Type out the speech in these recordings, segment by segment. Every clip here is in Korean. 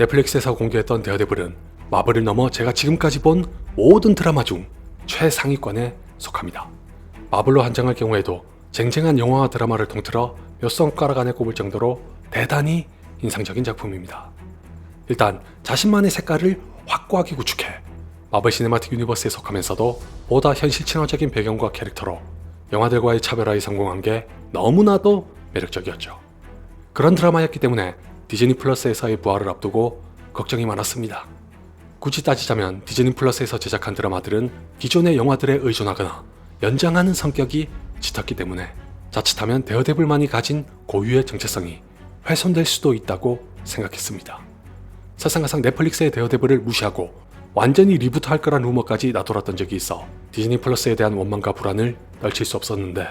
넷플릭스에서 공개했던 데어데블은 마블을 넘어 제가 지금까지 본 모든 드라마 중 최상위권에 속합니다. 마블로 한정할 경우에도 쟁쟁한 영화와 드라마를 통틀어 몇 손가락 안에 꼽을 정도로 대단히 인상적인 작품입니다. 일단 자신만의 색깔을 확고하게 구축해 마블 시네마틱 유니버스에 속하면서도 보다 현실 친화적인 배경과 캐릭터로 영화들과의 차별화에 성공한 게 너무나도 매력적이었죠. 그런 드라마였기 때문에 디즈니 플러스에서의 부활을 앞두고 걱정이 많았습니다. 굳이 따지자면 디즈니 플러스에서 제작한 드라마들은 기존의 영화들에 의존하거나 연장하는 성격이 짙었기 때문에 자칫하면 데어데블만이 가진 고유의 정체성이 훼손될 수도 있다고 생각했습니다. 설상가상 넷플릭스의 데어데블을 무시하고 완전히 리부트할 거란 루머까지 나돌았던 적이 있어 디즈니 플러스에 대한 원망과 불안을 떨칠 수 없었는데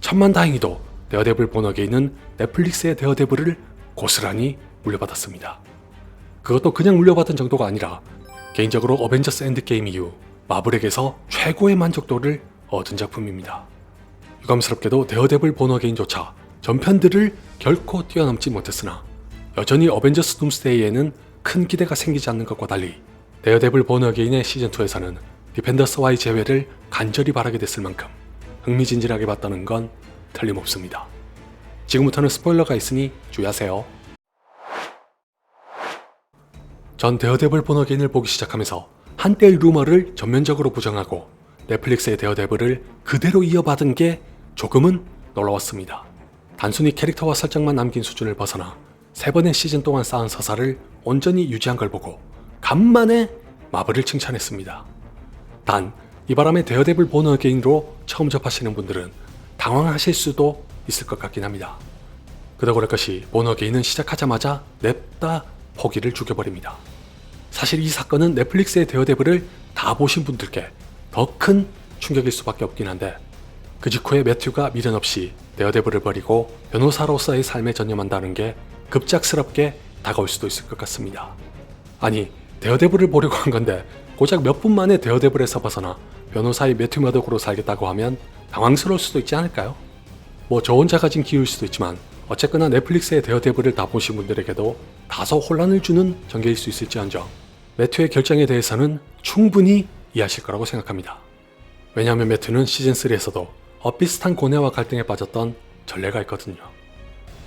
천만 다행히도 데어데블 본어게인은 넷플릭스의 데어데블을 고스란히 물려받았습니다. 그것도 그냥 물려받은 정도가 아니라 개인적으로 어벤져스 엔드게임 이후 마블에게서 최고의 만족도를 얻은 작품입니다. 유감스럽게도 데어데블 본어게인조차 전편들을 결코 뛰어넘지 못했으나 여전히 어벤져스 둠스데이에는 큰 기대가 생기지 않는 것과 달리 데어데블 본어게인의 시즌2에서는 디펜더스와의 재회를 간절히 바라게 됐을 만큼 흥미진진하게 봤다는 건 틀림없습니다. 지금부터는 스포일러가 있으니 주의하세요. 전 데어데블 본어게인을 보기 시작하면서 한때의 루머를 전면적으로 부정하고 넷플릭스의 데어데블을 그대로 이어받은 게 조금은 놀라웠습니다. 단순히 캐릭터와 설정만 남긴 수준을 벗어나 세 번의 시즌 동안 쌓은 서사를 온전히 유지한 걸 보고 간만에 마블을 칭찬했습니다. 단, 이 바람에 데어데블 본어 게인으로 처음 접하시는 분들은 당황하실 수도 있을 것 같긴 합니다. 그럴 것이 본어 게인은 시작하자마자 냅다 포기를 죽여버립니다. 사실 이 사건은 넷플릭스의 데어데블을 다 보신 분들께 더 큰 충격일 수밖에 없긴 한데 그 직후에 매튜가 미련 없이 데어데블을 버리고 변호사로서의 삶에 전념한다는 게 급작스럽게 다가올 수도 있을 것 같습니다. 아니 데어데블을 보려고 한 건데 고작 몇 분 만에 데어데블에서 벗어나 변호사의 매튜 머덕으로 살겠다고 하면 당황스러울 수도 있지 않을까요? 뭐 저 혼자 가진 기회일 수도 있지만 어쨌거나 넷플릭스의 데어데블을 다 보신 분들에게도 다소 혼란을 주는 전개일 수 있을지언정 매튜의 결정에 대해서는 충분히 이해하실 거라고 생각합니다. 왜냐하면 매튜는 시즌3에서도 엇비슷한 고뇌와 갈등에 빠졌던 전례가 있거든요.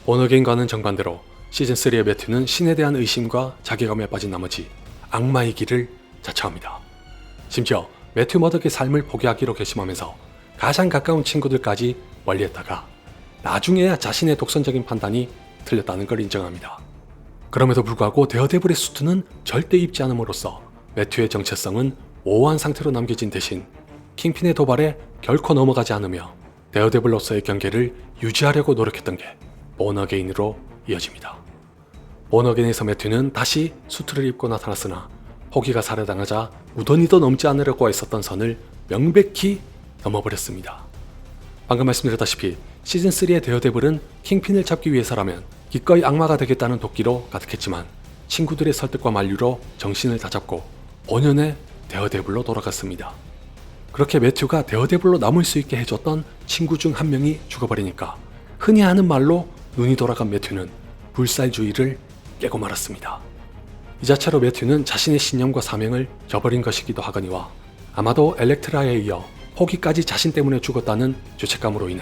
오너게인과는 정반대로 시즌3의 매튜는 신에 대한 의심과 자괴감에 빠진 나머지 악마의 길을 자처합니다. 심지어 매튜 머덕의 삶을 포기하기로 결심하면서 가장 가까운 친구들까지 멀리했다가 나중에야 자신의 독선적인 판단이 틀렸다는 걸 인정합니다. 그럼에도 불구하고 데어데블의 수트는 절대 입지 않음으로써 매튜의 정체성은 모호한 상태로 남겨진 대신 킹핀의 도발에 결코 넘어가지 않으며 데어데블로서의 경계를 유지하려고 노력했던 게 보너게인으로 이어집니다. 보너게인에서 매튜는 다시 수트를 입고 나타났으나 포기가 살해당하자 무던히도 넘지 않으려고 했었던 선을 명백히 넘어버렸습니다. 방금 말씀드렸다시피 시즌3의 데어데블은 킹핀을 잡기 위해서라면 기꺼이 악마가 되겠다는 도끼로 가득했지만 친구들의 설득과 만류로 정신을 다잡고 본연의 데어데블로 돌아갔습니다. 그렇게 매튜가 데어데블로 남을 수 있게 해줬던 친구 중 한 명이 죽어버리니까 흔히 하는 말로 눈이 돌아간 매튜는 불살주의를 깨고 말았습니다. 이 자체로 매튜는 자신의 신념과 사명을 저버린 것이기도 하거니와 아마도 엘렉트라에 이어 포기까지 자신 때문에 죽었다는 죄책감으로 인해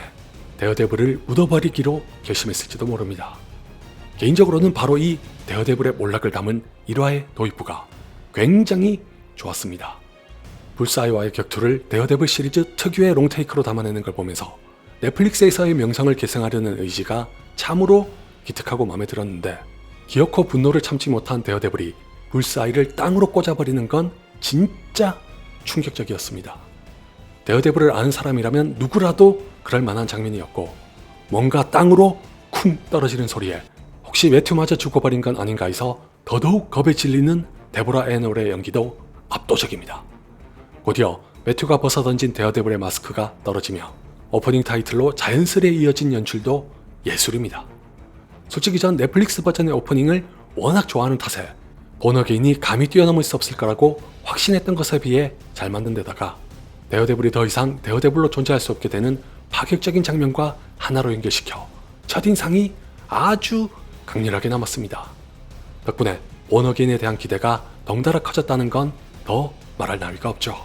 데어데블을 묻어버리기로 결심했을지도 모릅니다. 개인적으로는 바로 이 데어데블의 몰락을 담은 1화의 도입부가 굉장히 좋았습니다. 불사이와의 격투를 데어데블 시리즈 특유의 롱테이크로 담아내는 걸 보면서 넷플릭스에서의 명성을 계승하려는 의지가 참으로 기특하고 마음에 들었는데 기어코 분노를 참지 못한 데어데블이 불사이를 땅으로 꽂아버리는 건 진짜 충격적이었습니다. 데어데블을 아는 사람이라면 누구라도 그럴 만한 장면이었고 뭔가 땅으로 쿵 떨어지는 소리에 혹시 매튜마저 죽어버린 건 아닌가 해서 더더욱 겁에 질리는 데보라 애놀의 연기도 압도적입니다. 곧이어 매튜가 벗어던진 데어데블의 마스크가 떨어지며 오프닝 타이틀로 자연스레 이어진 연출도 예술입니다. 솔직히 전 넷플릭스 버전의 오프닝을 워낙 좋아하는 탓에 보너게인이 감히 뛰어넘을 수 없을 거라고 확신했던 것에 비해 잘 만든 데다가 데어데블이 더 이상 데어데블로 존재할 수 없게 되는 파격적인 장면과 하나로 연결시켜 첫인상이 아주 강렬하게 남았습니다. 덕분에 원어게인에 대한 기대가 덩달아 커졌다는 건 더 말할 나위가 없죠.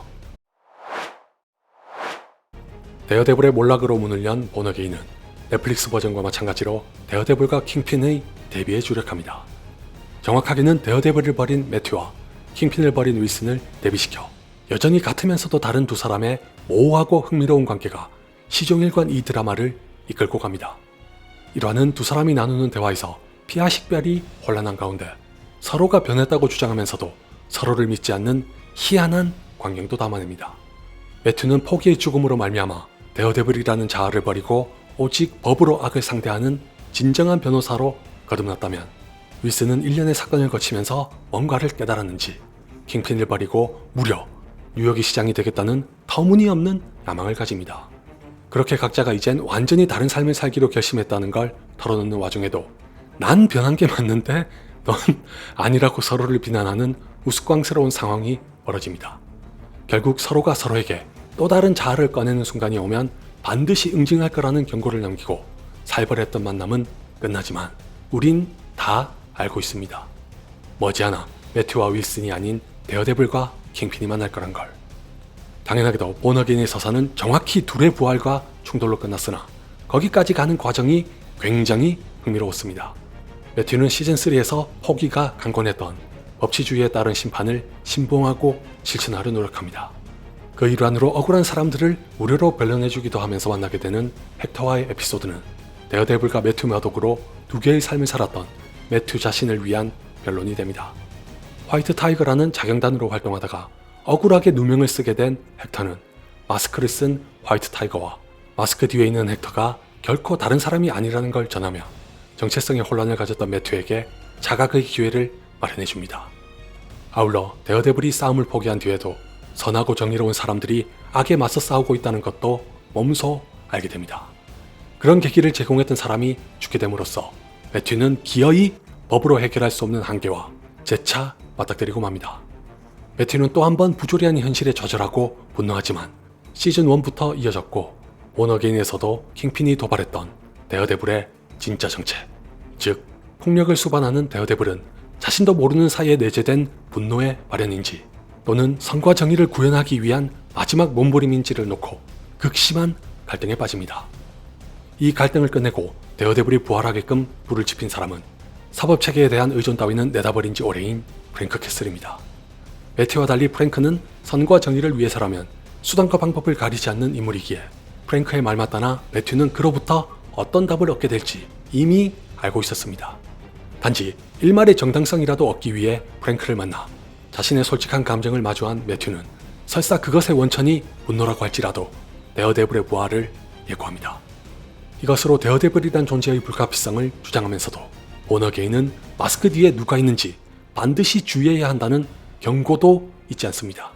데어데블의 몰락으로 문을 연 보너게인은 넷플릭스 버전과 마찬가지로 데어데블과 킹핀의 데뷔에 주력합니다. 정확하게는 데어데블을 벌인 매튜와 킹핀을 벌인 윌슨을 데뷔시켜 여전히 같으면서도 다른 두 사람의 모호하고 흥미로운 관계가 시종일관 이 드라마를 이끌고 갑니다. 일화는 두 사람이 나누는 대화에서 피아 식별이 혼란한 가운데 서로가 변했다고 주장하면서도 서로를 믿지 않는 희한한 광경도 담아냅니다. 매튜는 포기의 죽음으로 말미암아 데어데블이라는 자아를 버리고 오직 법으로 악을 상대하는 진정한 변호사로 거듭났다면 윌슨은 일련의 사건을 거치면서 뭔가를 깨달았는지 킹핀을 버리고 무려 뉴욕의 시장이 되겠다는 터무니없는 야망을 가집니다. 그렇게 각자가 이젠 완전히 다른 삶을 살기로 결심했다는 걸 털어놓는 와중에도 난 변한 게 맞는데 넌 아니라고 서로를 비난하는 우스꽝스러운 상황이 벌어집니다. 결국 서로가 서로에게 또 다른 자아를 꺼내는 순간이 오면 반드시 응징할 거라는 경고를 남기고 살벌했던 만남은 끝나지만 우린 다 알고 있습니다. 머지않아 매튜와 윌슨이 아닌 데어데블과 킹핀이 만날 거란 걸. 당연하게도 보너긴의 서사는 정확히 둘의 부활과 충돌로 끝났으나 거기까지 가는 과정이 굉장히 흥미로웠습니다. 매튜는 시즌3에서 포기가 강권했던 법치주의에 따른 심판을 신봉하고 실천하려 노력합니다. 그 일환으로 억울한 사람들을 무료로 변론해주기도 하면서 만나게 되는 헥터와의 에피소드는 데어데블과 매튜 마독으로 두 개의 삶을 살았던 매튜 자신을 위한 변론이 됩니다. 화이트 타이거라는 자경단으로 활동하다가 억울하게 누명을 쓰게 된 헥터는 마스크를 쓴 화이트 타이거와 마스크 뒤에 있는 헥터가 결코 다른 사람이 아니라는 걸 전하며 정체성의 혼란을 가졌던 매튜에게 자각의 기회를 마련해 줍니다. 아울러 데어데블이 싸움을 포기한 뒤에도 선하고 정의로운 사람들이 악에 맞서 싸우고 있다는 것도 몸소 알게 됩니다. 그런 계기를 제공했던 사람이 죽게 됨으로써 매튜는 기어이 법으로 해결할 수 없는 한계와 재차 맞닥뜨리고 맙니다. 매튜는 또 한 번 부조리한 현실에 좌절하고 분노하지만 시즌 1부터 이어졌고 원어게인에서도 킹핀이 도발했던 데어데블의 진짜 정체, 즉 폭력을 수반하는 데어데블은 자신도 모르는 사이에 내재된 분노의 발현인지 또는 선과 정의를 구현하기 위한 마지막 몸부림인지를 놓고 극심한 갈등에 빠집니다. 이 갈등을 끝내고 데어데블이 부활하게끔 불을 지핀 사람은 사법 체계에 대한 의존 따위는 내다버린 지 오래인 프랭크 캐슬입니다. 매티와 달리 프랭크는 선과 정의를 위해서라면 수단과 방법을 가리지 않는 인물이기에 프랭크의 말 맞다나 매튜는 그로부터 어떤 답을 얻게 될지 이미 알고 있었습니다. 단지 일말의 정당성이라도 얻기 위해 프랭크를 만나 자신의 솔직한 감정을 마주한 매튜는 설사 그것의 원천이 분노라고 할지라도 데어데블의 부활을 예고합니다. 이것으로 데어데블이란 존재의 불가피성을 주장하면서도 오너게인은 마스크 뒤에 누가 있는지 반드시 주의해야 한다는 경고도 잊지 않습니다.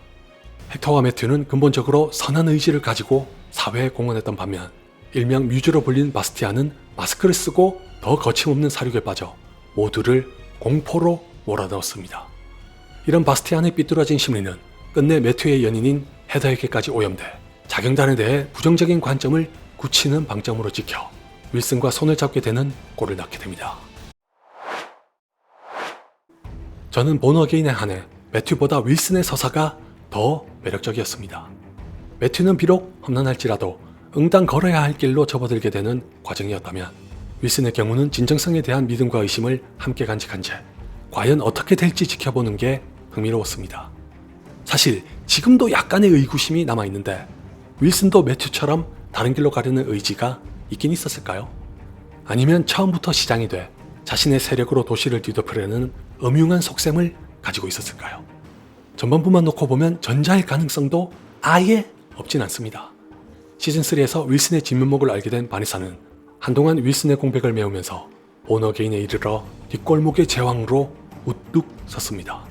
헥터와 매튜는 근본적으로 선한 의지를 가지고 사회에 공헌했던 반면 일명 뮤즈로 불린 바스티아는 마스크를 쓰고 더 거침없는 사륙에 빠져 모두를 공포로 몰아넣었습니다. 이런 바스티안의 삐뚤어진 심리는 끝내 매튜의 연인인 헤더에게까지 오염돼 자경단에 대해 부정적인 관점을 굳히는 방점으로 찍혀 윌슨과 손을 잡게 되는 꼴을 낳게 됩니다. 저는 보너게인에 한해 매튜보다 윌슨의 서사가 더 매력적이었습니다. 매튜는 비록 험난할지라도 응당 걸어야 할 길로 접어들게 되는 과정이었다면 윌슨의 경우는 진정성에 대한 믿음과 의심을 함께 간직한 채 과연 어떻게 될지 지켜보는 게 흥미로웠습니다. 사실 지금도 약간의 의구심이 남아있는데 윌슨도 매튜처럼 다른 길로 가려는 의지가 있긴 있었을까요? 아니면 처음부터 시장이 돼 자신의 세력으로 도시를 뒤덮으려는 음흉한 속셈을 가지고 있었을까요? 전반부만 놓고 보면 전자일 가능성도 아예 없진 않습니다. 시즌3에서 윌슨의 진면목을 알게 된 바니사는 한동안 윌슨의 공백을 메우면서 오너게인에 이르러 뒷골목의 제왕으로 우뚝 섰습니다.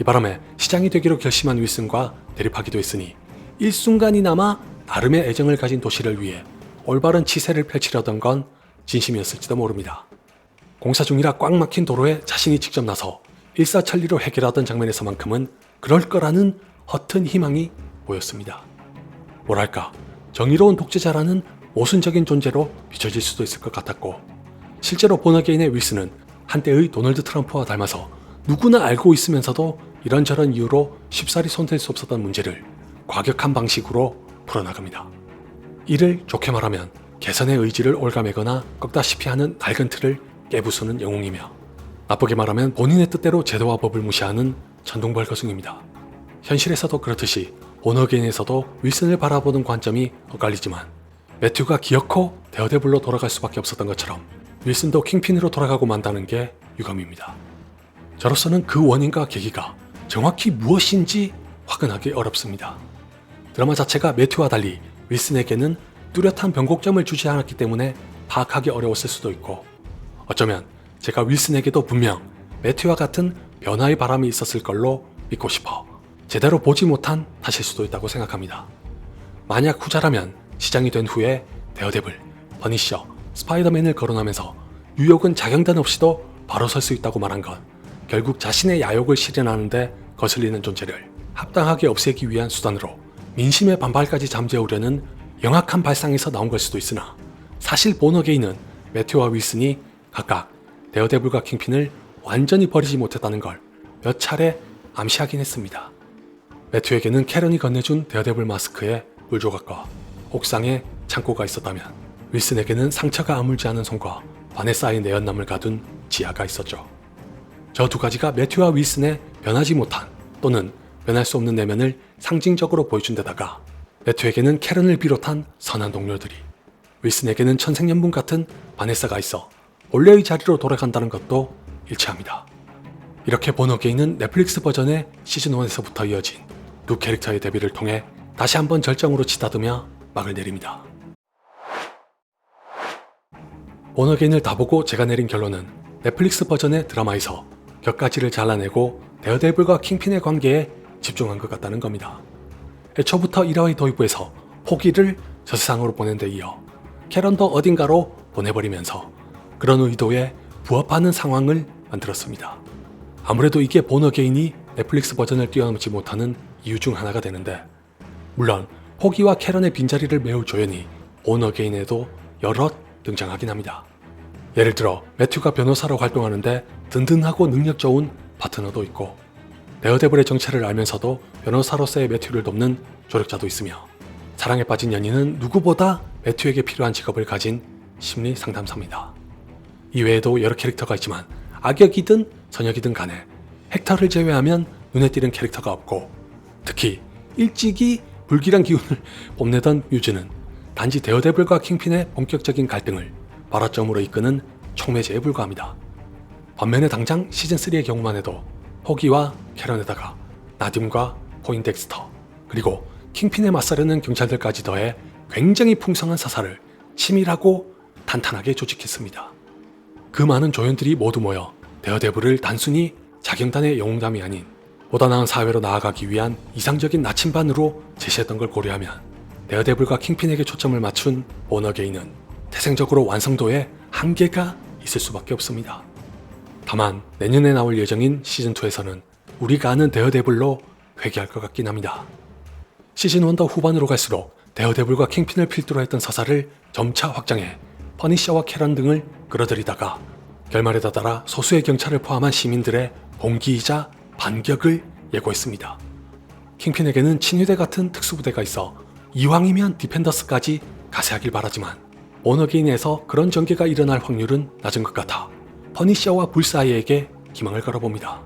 이 바람에 시장이 되기로 결심한 윌슨과 대립하기도 했으니 일순간이나마 나름의 애정을 가진 도시를 위해 올바른 치세를 펼치려던 건 진심이었을지도 모릅니다. 공사 중이라 꽉 막힌 도로에 자신이 직접 나서 일사천리로 해결하던 장면에서만큼은 그럴 거라는 허튼 희망이 보였습니다. 뭐랄까 정의로운 독재자라는 모순적인 존재로 비춰질 수도 있을 것 같았고 실제로 보너게인의 윌슨은 한때의 도널드 트럼프와 닮아서 누구나 알고 있으면서도 이런저런 이유로 쉽사리 손댈 수 없었던 문제를 과격한 방식으로 풀어나갑니다. 이를 좋게 말하면 개선의 의지를 올가매거나 꺾다시피 하는 낡은 틀을 깨부수는 영웅이며 나쁘게 말하면 본인의 뜻대로 제도와 법을 무시하는 천둥벌 거승입니다. 현실에서도 그렇듯이 본어게인에서도 윌슨을 바라보는 관점이 엇갈리지만 매튜가 기어코 데어데블로 돌아갈 수밖에 없었던 것처럼 윌슨도 킹핀으로 돌아가고 만다는 게 유감입니다. 저로서는 그 원인과 계기가 정확히 무엇인지 확인하기 어렵습니다. 드라마 자체가 매튜와 달리 윌슨에게는 뚜렷한 변곡점을 주지 않았기 때문에 파악하기 어려웠을 수도 있고 어쩌면 제가 윌슨에게도 분명 매튜와 같은 변화의 바람이 있었을 걸로 믿고 싶어 제대로 보지 못한 탓일 수도 있다고 생각합니다. 만약 후자라면 시장이 된 후에 데어데블, 버니셔, 스파이더맨을 거론하면서 뉴욕은 자경단 없이도 바로 설 수 있다고 말한 것 결국 자신의 야욕을 실현하는데 거슬리는 존재를 합당하게 없애기 위한 수단으로 민심의 반발까지 잠재우려는 영악한 발상에서 나온 걸 수도 있으나 사실 보너 게이는 매튜와 윌슨이 각각 데어데블과 킹핀을 완전히 버리지 못했다는 걸 몇 차례 암시하긴 했습니다. 매튜에게는 캐런이 건네준 데어데블 마스크에 물조각과 옥상에 창고가 있었다면 윌슨에게는 상처가 아물지 않은 손과 쌓인 내연남을 가둔 지하가 있었죠. 저 두 가지가 매튜와 윌슨의 변하지 못한 또는 변할 수 없는 내면을 상징적으로 보여준 데다가 매튜에게는 캐런을 비롯한 선한 동료들이 윌슨에게는 천생연분 같은 바네사가 있어 원래의 자리로 돌아간다는 것도 일치합니다. 이렇게 보너게이는 넷플릭스 버전의 시즌1에서부터 이어진 두 캐릭터의 데뷔를 통해 다시 한번 절정으로 치닫으며 막을 내립니다. 보너게인을 다 보고 제가 내린 결론은 넷플릭스 버전의 드라마에서 격가지를 잘라내고 데어데블과 킹핀의 관계에 집중한 것 같다는 겁니다. 애초부터 1화의 도입부에서 포기를 저 세상으로 보낸 데 이어 캐런도 어딘가로 보내버리면서 그런 의도에 부합하는 상황을 만들었습니다. 아무래도 이게 보너게인이 넷플릭스 버전을 뛰어넘지 못하는 이유 중 하나가 되는데 물론 포기와 캐런의 빈자리를 메울 조연이 보너게인에도 여럿 등장하긴 합니다. 예를 들어 매튜가 변호사로 활동하는데 든든하고 능력 좋은 파트너도 있고 데어데블의 정체를 알면서도 변호사로서의 매튜를 돕는 조력자도 있으며 사랑에 빠진 연인은 누구보다 매튜에게 필요한 직업을 가진 심리 상담사입니다. 이외에도 여러 캐릭터가 있지만 악역이든 선역이든 간에 헥터를 제외하면 눈에 띄는 캐릭터가 없고 특히 일찍이 불길한 기운을 뽐내던 뮤즈는 단지 데어데블과 킹핀의 본격적인 갈등을 발화점으로 이끄는 촉매제에 불과합니다. 반면에 당장 시즌3의 경우만 해도 호기와 캐런에다가 나딤과 포인덱스터 그리고 킹핀에 맞서려는 경찰들까지 더해 굉장히 풍성한 사사를 치밀하고 탄탄하게 조직했습니다. 그 많은 조연들이 모두 모여 데어데블을 단순히 자경단의 영웅담이 아닌 보다 나은 사회로 나아가기 위한 이상적인 나침반으로 제시했던 걸 고려하면 데어데블과 킹핀에게 초점을 맞춘 오너게인은 태생적으로 완성도에 한계가 있을 수밖에 없습니다. 다만 내년에 나올 예정인 시즌2에서는 우리가 아는 데어데블로 회귀할 것 같긴 합니다. 시즌1 더 후반으로 갈수록 데어데블과 킹핀을 필두로 했던 서사를 점차 확장해 퍼니셔와 캐런 등을 끌어들이다가 결말에 다다라 소수의 경찰을 포함한 시민들의 봉기이자 반격을 예고했습니다. 킹핀에게는 친위대 같은 특수부대가 있어 이왕이면 디펜더스까지 가세하길 바라지만 오너게인에서 그런 전개가 일어날 확률은 낮은 것 같아 퍼니셔와 불사이에게 기망을 걸어봅니다.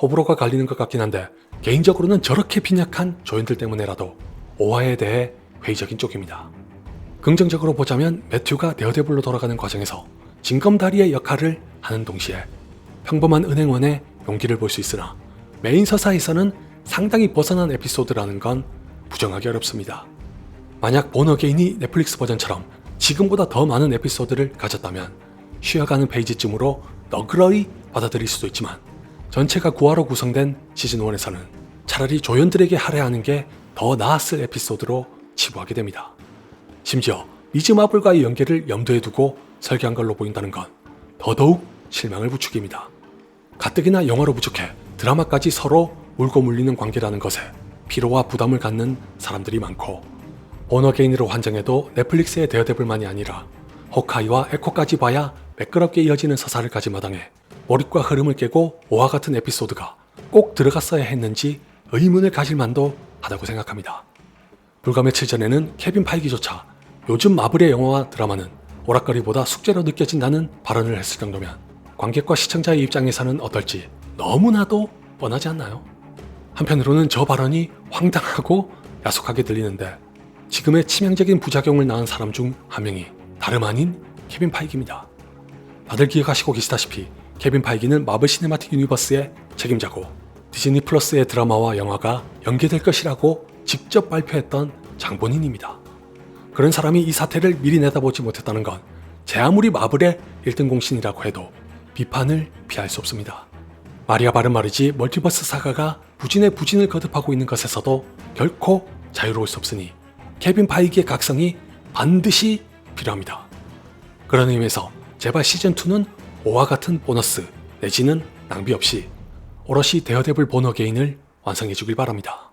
호불호가 갈리는 것 같긴 한데 개인적으로는 저렇게 빈약한 조연들 때문에라도 오화에 대해 회의적인 쪽입니다. 긍정적으로 보자면 매튜가 데어데블로 돌아가는 과정에서 징검다리의 역할을 하는 동시에 평범한 은행원의 용기를 볼 수 있으나 메인 서사에서는 상당히 벗어난 에피소드라는 건 부정하기 어렵습니다. 만약 보너게인이 넷플릭스 버전처럼 지금보다 더 많은 에피소드를 가졌다면 쉬어가는 페이지쯤으로 너그러이 받아들일 수도 있지만 전체가 9화로 구성된 시즌1에서는 차라리 조연들에게 할애하는 게 더 나았을 에피소드로 치부하게 됩니다. 심지어 미즈 마블과의 연계를 염두에 두고 설계한 걸로 보인다는 건 더더욱 실망을 부추깁니다. 가뜩이나 영화로 부족해 드라마까지 서로 물고 물리는 관계라는 것에 피로와 부담을 갖는 사람들이 많고 버너게인으로 환정해도 넷플릭스의 데어데블만이 아니라 호카이와 에코까지 봐야 매끄럽게 이어지는 서사를 가진 마당에 몰입과 흐름을 깨고 오와 같은 에피소드가 꼭 들어갔어야 했는지 의문을 가질 만도 하다고 생각합니다. 불과 며칠 전에는 케빈 파이기조차 요즘 마블의 영화와 드라마는 오락거리보다 숙제로 느껴진다는 발언을 했을 정도면 관객과 시청자의 입장에서는 어떨지 너무나도 뻔하지 않나요? 한편으로는 저 발언이 황당하고 야속하게 들리는데 지금의 치명적인 부작용을 낳은 사람 중 한 명이 다름 아닌 케빈 파이기입니다. 다들 기억하시고 계시다시피 케빈 파이기는 마블 시네마틱 유니버스의 책임자고 디즈니 플러스의 드라마와 영화가 연계될 것이라고 직접 발표했던 장본인입니다. 그런 사람이 이 사태를 미리 내다보지 못했다는 건 제 아무리 마블의 1등 공신이라고 해도 비판을 피할 수 없습니다. 말이야 바른 말이지 멀티버스 사가가 부진의 부진을 거듭하고 있는 것에서도 결코 자유로울 수 없으니 케빈 파이기의 각성이 반드시 필요합니다. 그런 의미에서 제발 시즌2는 5와 같은 보너스 내지는 낭비 없이 오롯이 데어데블 보너 게인을 완성해 주길 바랍니다.